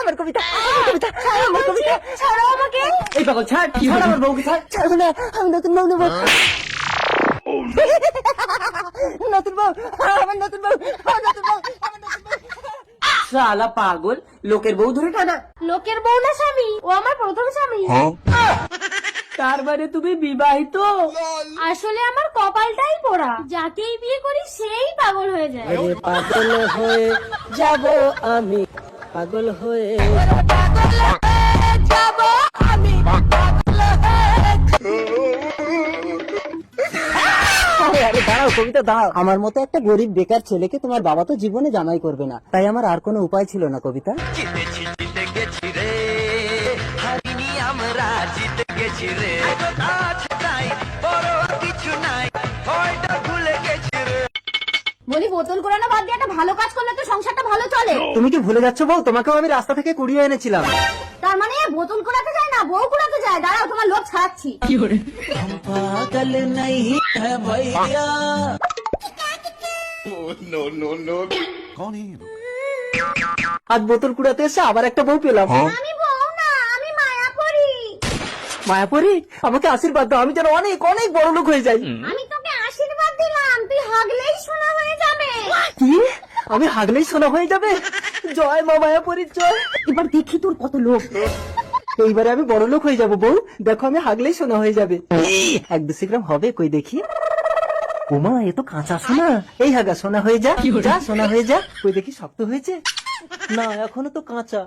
আমার কবিতা আমার কবিতা আমার কবিতা। ছাড়ো আমাকে। এই পাগল ছাড় ছাড় আমার বউকে ছাড়। ছাড়বো না আমি নতুন বউ নেব। নতুন বউ আমার নতুন বউ আমার নতুন বউ আমার নতুন বউ। শালা পাগল লোকের বউ ধরে টানা। লোকের বউ না স্বামী ও আমার প্রথম স্বামী। তার মানে তুমি বিবাহিত? আসলে আমার কপালটাই পোড়া যাকেই বিয়ে করি সেই পাগল হয়ে যায়। পাগল হয়ে যাব আমি। পাগল হয়ে আরে আরে দাঁড়াও কবিতা দাঁড়াও। আমার মতো একটা গরিব বেকার ছেলেকে তোমার বাবা তো জীবনে জামাই করবে না। তাই আমার আর কোনো উপায় ছিল না কবিতা। জিতেছি জিতে গেছি রে। হারিনি আমরা জিতে গেছি রে। আছে তাই বড় কিছু নাই। ভয়টা ভুলে গেছি রে বলি বোতল কোরানো বাদ দিয়ে একটা ভালো কাজ করলে তো সংসারটা ভালো চলে। তুমি কি ভুলে যাচ্ছ বউ তোমাকেও আমি রাস্তা থেকে কুড়িয়ে এনেছিলাম। তার মানে বোতল কোরাতে যায় না বউ কোরাতে যায়? দাঁড়াও তোমার লোক ছাড়াচ্ছি। কি করে? পাগল নাই হ্যায় ভাইয়া নো নো নো আজ বোতল কুড়াতে এসে আবার একটা বউ পেলাম আমি বউ না আমি মায়াপরি। মায়াপরি? আমাকে আশীর্বাদ দাও আমি যেন অনেক অনেক বড় লোক হয়ে যাই। আমি তোকে আশীর্বাদ দিলাম তুই হাগলেই শোনাবে। কি? আমি হাগলেই সোনা হয়ে যাবে। জয় মা জয় এবার দেখি তোর কত লোক। এইবারে আমি বড় লোক হয়ে যাব বউ। দেখো আমি হাগলেই সোনা হয়ে যাবে। এক দুশো গ্রাম হবে কই দেখি। ওমা এ তো কাঁচা সোনা। এই হাগা সোনা হয়ে যা। যা সোনা হয়ে যা। কই দেখি শক্ত হয়েছে। না এখনও তো কাঁচা।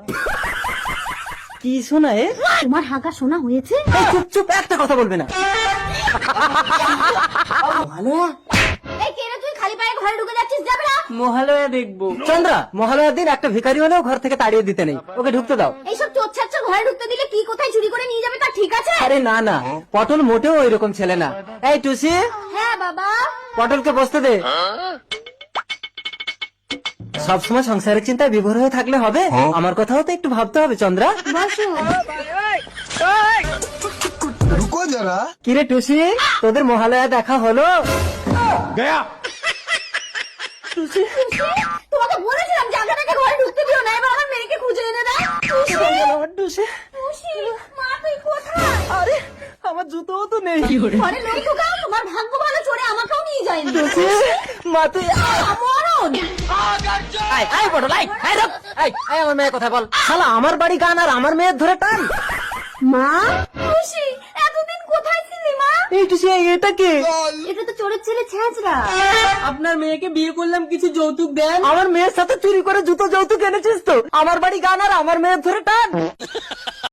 কি সোনা এ? তোমার হাগা সোনা হয়েছে? চুপ চুপ একটা কথা বলবে না। ভালো এই কেন তুই খালি পায়ে ঘরে ঢুকে যাচ্ছিস না মহালয়া দেখব। চন্দ্রা দিন একটা হলেও ঘর থেকে তাড়িয়ে দিতে নেই। ওকে ঢুকতে দাও। এইসব ঘরে ঢুকতে দিলে কি কোথায় চুরি করে নিয়ে যাবে তা ঠিক আছে? আরে না না। পটল মোটেও ওই রকম ছেলে না। এই টুসি হ্যাঁ বাবা। পটলকে বসতে দে। সবসময় সংসারের চিন্তায় বিভোর হয়ে থাকলে হবে। আমার কথাও তো একটু ভাবতে হবে চন্দ্রা। কিরে টুসি তোদের মহালয়া দেখা হলো? গয়া। তোমাকে বলেছিলাম জায়গাটাকে ঘরে ঢুকতে দিও না এবার আমার মেয়েকে খুঁজে এনে দাও। খুশি মা তুই কোথায়? আরে আমার জুতোও তো নেই। ঘরে তোমার ভাগ্য ভালো চড়ে আমাকেও নিয়ে যায়নি মা তুই আয় আয় পটল আয় আয় রব আয় আয় আমার মেয়ের কথা বল। শালা আমার বাড়ি গান আর আমার মেয়ের ধরে টান। মা খুশি ছিলি মা এই টুসি এটা কে এটা তো চোরের ছেলে ছেঁচড়া। আপনার মেয়েকে বিয়ে করলাম কিছু যৌতুক দেন? আমার মেয়ের সাথে চুরি করে জুতো যৌতুক এনেছিস তো? আমার বাড়ি গান আর আমার মেয়ের ধরে টান।